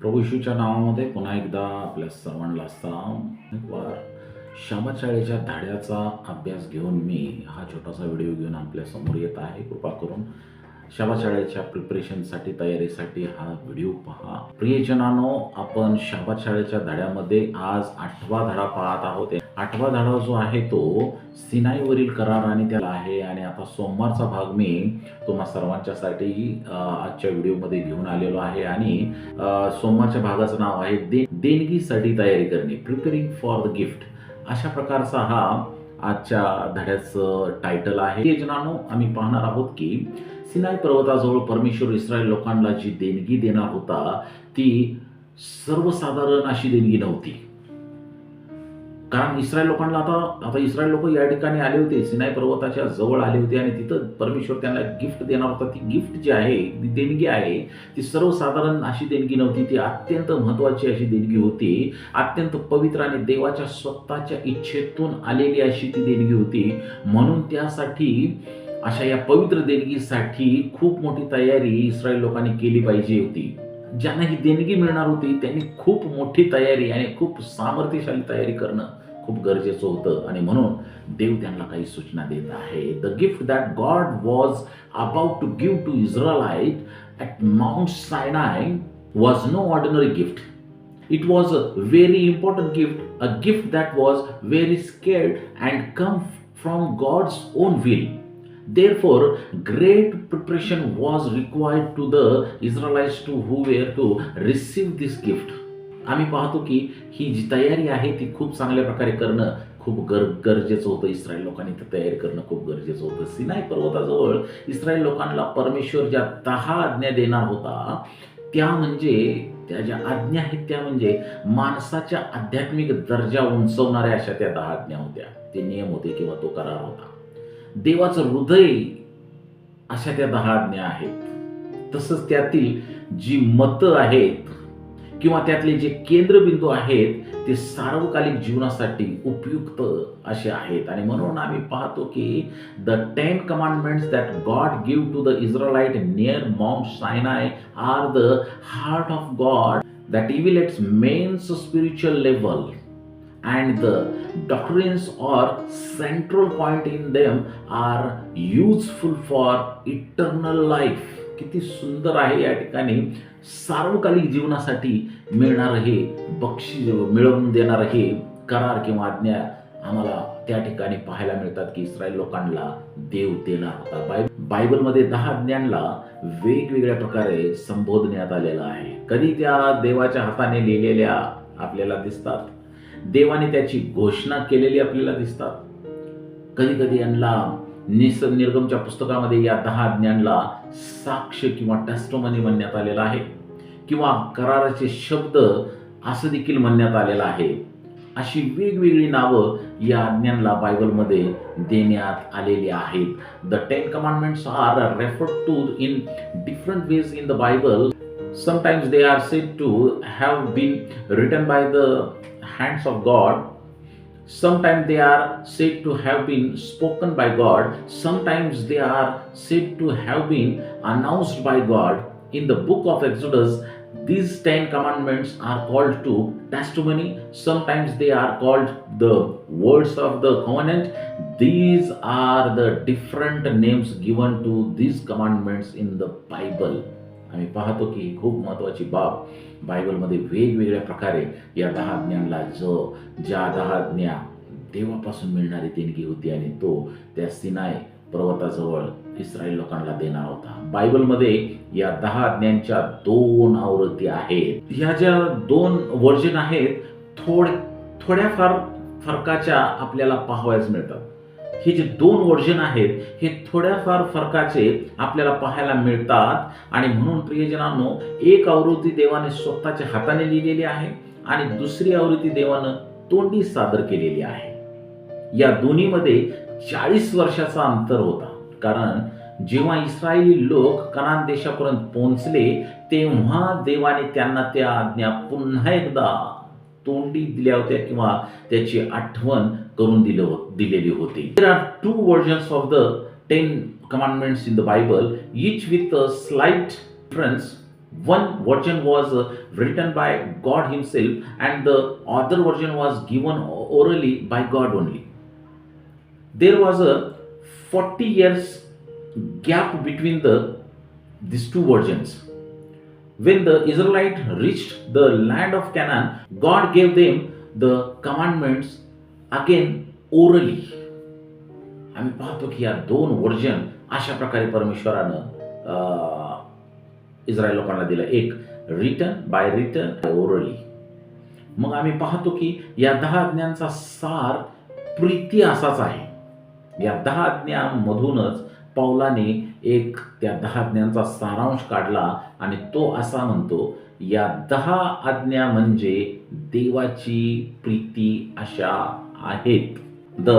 प्रभू नावामध्ये पुन्हा एकदा आपल्या सर्वांना सलाम. शामशाळेच्या शाळेच्या धाड्याचा अभ्यास घेऊन मी हा छोटासा व्हिडिओ घेऊन आपल्यासमोर येत आहे. कृपा करून शाळेच्या प्रिपरेशनसाठी तयारीसाठी हा व्हिडिओ पहा. प्रियजनानो आपण शाबा शाळेच्या धड्यामध्ये आज आठवा धडा पाहत आहोत. आठवा धडा जो आहे तो सिनाईवरील करार आणि त्याला आहे. आणि आता सोमवारचा भाग मी तुम्हा सर्वांच्यासाठी आजच्या व्हिडिओमध्ये घेऊन आलेलो आहे. आणि सोमवारच्या भागाचं नाव आहे दे देणगीसाठी तयारी करणे प्रिपेरिंग फॉर द गिफ्ट अशा प्रकारचा हा आजच्या धड्याचं टायटल आहे. हे जनानो आम्ही पाहणार आहोत की सिनाय पर्वताजवळ परमेश्वर इस्रायल लोकांना जी देणगी देणार होता ती सर्वसाधारण अशी देणगी नव्हती. कारण इस्रायल लोकांना आता आता इस्रायल लोक या ठिकाणी आले होते सिनाय पर्वताच्या जवळ आले होते आणि तिथं परमेश्वर त्यांना गिफ्ट देणार होता. ती गिफ्ट जी आहे ती देणगी आहे ती सर्वसाधारण अशी देणगी नव्हती. ती अत्यंत महत्वाची अशी देणगी होती. अत्यंत पवित्र आणि देवाच्या स्वतःच्या इच्छेतून आलेली अशी ती देणगी होती. म्हणून त्यासाठी अशा या पवित्र देणगीसाठी खूप मोठी तयारी इस्रायल लोकांनी केली पाहिजे होती. ज्यांना ही देणगी मिळणार होती त्यांनी खूप मोठी तयारी आणि खूप सामर्थ्यशाली तयारी करणं खूप गरजेचं होतं. आणि म्हणून देव त्यांना काही सूचना देत आहे. The gift that God was about to give to Israelite at mount Sinai was no ordinary gift It was a very important gift, a gift that was very scared and come from God's own will. Therefore, great preparation was required to the Israelites to who were to receive this gift. आम्ही पाहतो की ही जी तयारी आहे ती खूप चांगल्या प्रकारे करणं खूप गर गरजेचं होतं. इस्रायल लोकांनी ती तयारी करणं खूप गरजेचं होतं. सिनाई पर्वताजवळ इस्रायल लोकांना परमेश्वर ज्या दहा आज्ञा देणार होता त्या म्हणजे त्या ज्या आज्ञा आहेत त्या म्हणजे माणसाच्या आध्यात्मिक दर्जा उंचवणाऱ्या अशा त्या दहा आज्ञा होत्या. ते नियम होते किंवा तो करार होता. देवाचं हृदय अशा त्या दहा आज्ञा आहेत. तसंच त्यातील जी मतं आहेत किंवा त्यातले जे केंद्रबिंदू आहेत ते सार्वकालिक जीवनासाठी उपयुक्त असे आहेत. आणि म्हणून आम्ही पाहतो की the ten commandments that God give to the Israelite near mom Sinai are the heart of God that elevates men's spiritual level and the doctrines or central point in them are useful for eternal life. किती सुंदर आहे या ठिकाणी सार्वकालिक जीवनासाठी मिळणार हे बक्षीस मिळवून देणार हे करार किंवा आज्ञा आम्हाला त्या ठिकाणी पाहायला मिळतात की इस्रायल लोकांना देव देणार होता. बाय बायबलमध्ये दहा ज्ञानला वेगवेगळ्या प्रकारे संबोधण्यात आलेलं आहे. कधी त्या देवाच्या हाताने लिहिलेल्या आपल्याला दिसतात? देवाने त्याची घोषणा केलेली आपल्याला दिसतात. कधी कधी यांना निस निर्गमच्या पुस्तकामध्ये या दहा ज्ञानला साक्ष किंवा टेस्टोमनी म्हणण्यात आलेला आहे. किंवा कराराचे शब्द असं देखील म्हणण्यात आलेलं आहे. अशी वेगवेगळी नावं या आज्ञांना बायबलमध्ये देण्यात आलेली आहेत. The ten commandments are referred to in different ways in the Bible sometimes they are said to have been written by the hands of God. Sometimes they are said to have been spoken by God. Sometimes they are said to have been announced by God. In the book of Exodus, these Ten Commandments are called to testimony. Sometimes they are called the words of the covenant. These are the different names given to these commandments in the Bible. आम्ही पाहतो की ही खूप महत्त्वाची बाब बायबलमध्ये वेगवेगळ्या प्रकारे या दहा ज्ञानला ज ज्या दहा आज्ञा देवापासून मिळणारी देणगी होती आणि तो त्या सिनाय पर्वताजवळ इस्रायल लोकांना देणार होता. बायबलमध्ये या दहा आज्ञांच्या दोन आवृत्ती आहेत. ह्या ज्या दोन वर्जन आहेत थोड थोड्याफार फरकाच्या आपल्याला पाहावयास मिळतात. हे जे दोन वर्जन आहेत हे थोड्याफार फरकाचे आपल्याला पाहायला मिळतात. आणि म्हणून प्रियजनांनो एक आवृत्ती देवाने स्वतःच्या हाताने लिहिलेली आहे आणि दुसरी आवृत्ती देवानं तोंडी सादर केलेली आहे. या दोन्हीमध्ये चाळीस वर्षाचा अंतर होता. कारण जेव्हा इस्रायली लोक कनान देशापर्यंत पोहोचले तेव्हा देवाने त्यांना त्या आज्ञा पुन्हा एकदा तोंडी दिल्या होत्या किंवा त्याची आठवण करून दिलं हो- दिलेली होती there are two versions of the ten commandments in the Bible each with a slight difference one version was uh, written by God Himself, and the other version was given orally by God only. There was a 40 years gap between the these two versions. When the Israelite reached the land of Canaan, God gave them the commandments again orally आम्ही पाहतो की या दोन version अशा प्रकारे परमेश्वरानं Israel लोकांना दिलं. एक रिटर्न बाय रिटर्न ओरली मग आम्ही पाहतो की या दहा आज्ञांचा सार प्रीती असाच आहे. या दहा आज्ञांमधूनच पौलाने एक त्या दहा आज्ञांचा सारांश काढला आणि तो असा म्हणतो या दहा आज्ञा म्हणजे देवाची प्रीती अशा आहेत. The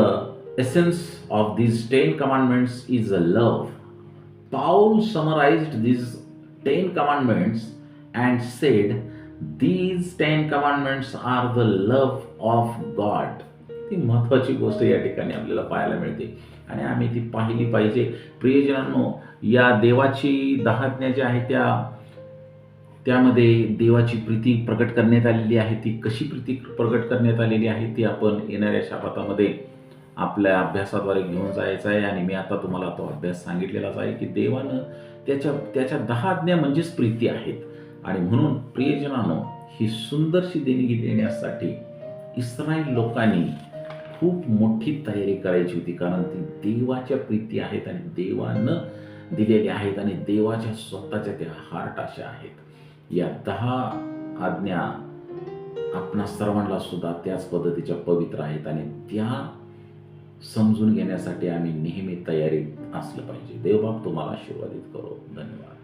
essence of these ten commandments is a love Paul summarize these ten commandments and said these ten commandments are the love of God ती महत्त्वाची गोष्ट या ठिकाणी आपल्याला पाहायला मिळते. आणि आम्ही ती पाहिली पाहिजे. प्रियजनांनो या देवाची दहाज्ञा ज्या आहेत त्या त्यामध्ये देवाची प्रीती प्रकट करण्यात आलेली आहे. ती कशी प्रीती प्रकट करण्यात आलेली आहे ती आपण येणाऱ्या शापातामध्ये आपल्या अभ्यासाद्वारे घेऊन जायचं आहे. आणि मी आता तुम्हाला तो अभ्यास सांगितलेलाच आहे की देवानं त्याच्या त्याच्या दहा आज्ञा म्हणजेच प्रीती आहेत. आणि म्हणून प्रियजनानो ही सुंदरशी देणगी देण्यासाठी इस्रायल लोकांनी खूप मोठी तयारी करायची होती. कारण ती देवाच्या प्रीती आहेत आणि देवानं दिलेल्या आहेत आणि देवाच्या स्वतःच्या त्या हार्ट अशा आहेत. या दहा आज्ञा आपणा सर्वांना सुद्धा त्याच पद्धतीच्या पवित्र आहेत आणि त्या समजून घेण्यासाठी आम्ही नेहमी तयारीत असलं पाहिजे. देवबाप तुम्हाला आशीर्वादित करो. धन्यवाद.